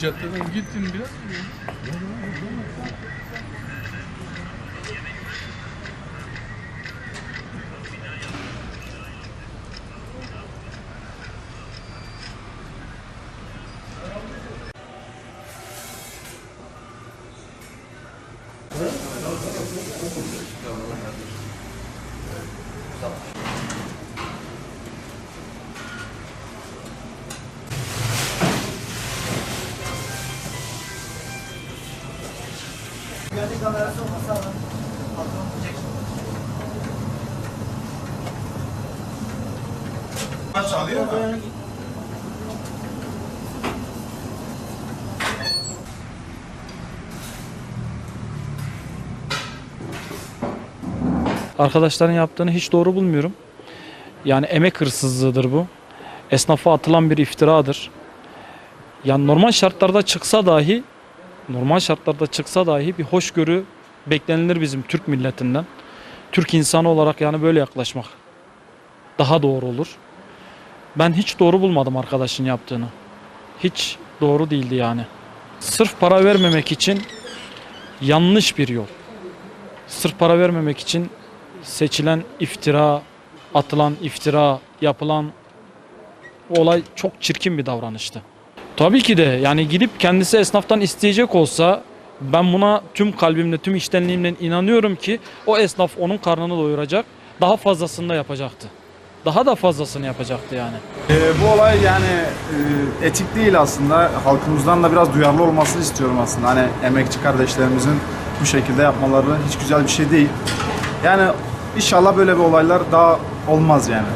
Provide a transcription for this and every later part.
caddeden gittin biraz. Güvenlik kamerası olmasa adam patron diyecek. Çalıyor mu? Arkadaşların yaptığını hiç doğru bulmuyorum. Yani emek hırsızlığıdır bu. Esnafa atılan bir iftiradır. Yani normal şartlarda çıksa dahi normal şartlarda çıksa dahi bir hoşgörü beklenilir bizim Türk milletinden. Türk insanı olarak yani böyle yaklaşmak daha doğru olur. Ben hiç doğru bulmadım arkadaşın yaptığını. Hiç doğru değildi yani. Sırf para vermemek için yanlış bir yol. Sırf para vermemek için seçilen iftira, atılan iftira, yapılan olay çok çirkin bir davranıştı. Tabii ki de yani gidip kendisi esnaftan isteyecek olsa ben buna tüm kalbimle, tüm içtenliğimle inanıyorum ki o esnaf onun karnını doyuracak. Daha fazlasını da yapacaktı. Daha da fazlasını yapacaktı yani. Ee, bu olay yani e, etik değil aslında. Halkımızdan da biraz duyarlı olmasını istiyorum aslında. Hani emekçi kardeşlerimizin bu şekilde yapmaları hiç güzel bir şey değil. Yani inşallah böyle bir olaylar daha olmaz yani.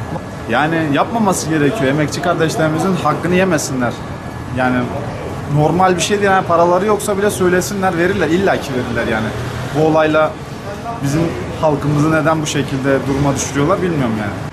Yani yapmaması gerekiyor. Emekçi kardeşlerimizin hakkını yemesinler. Yani normal bir şey değil. Yani paraları yoksa bile söylesinler, verirler. İlla ki verirler yani. Bu olayla bizim halkımızı neden bu şekilde duruma düşürüyorlar bilmiyorum yani.